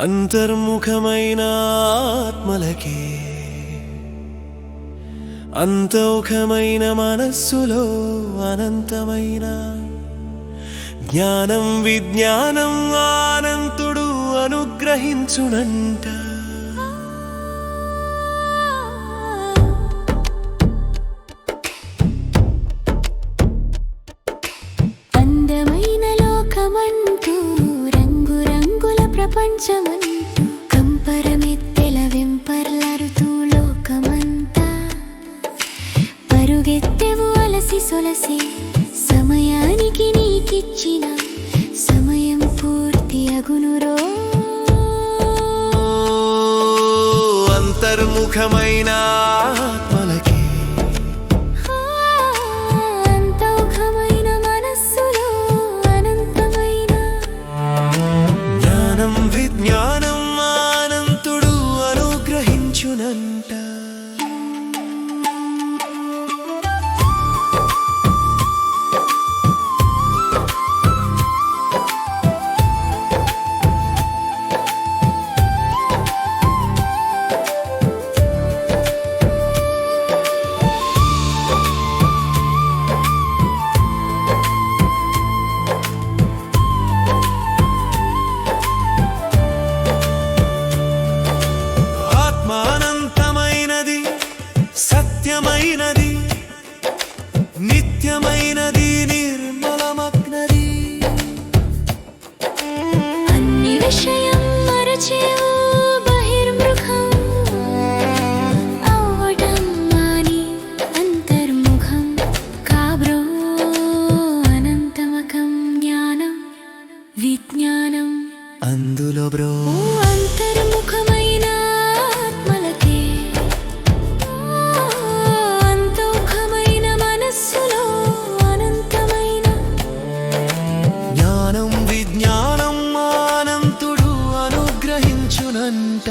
అంతర్ముఖమైన ఆత్మలకే. అంతౌఖమైన మనస్సులో అనంతమైన జ్ఞానం విజ్ఞానం ఆనంతుడు అనుగ్రహించునంట. అందమైన లోకమంటూ రంగుల ప్రపంచమంటూ కంపరమెత్తెల వెంపర్లరుతూ లోకమంతా. పరుగెత్తెవు అలసి సొలసి సమయానికి నీకిచ్చిన సమయం పూర్తి అగునురో అంతర్ముఖమైన నిత్యమైనది నిత్యమైనది నిర్మలమగ్నది. అన్ని విషయం మరచేవు చేయుచునంట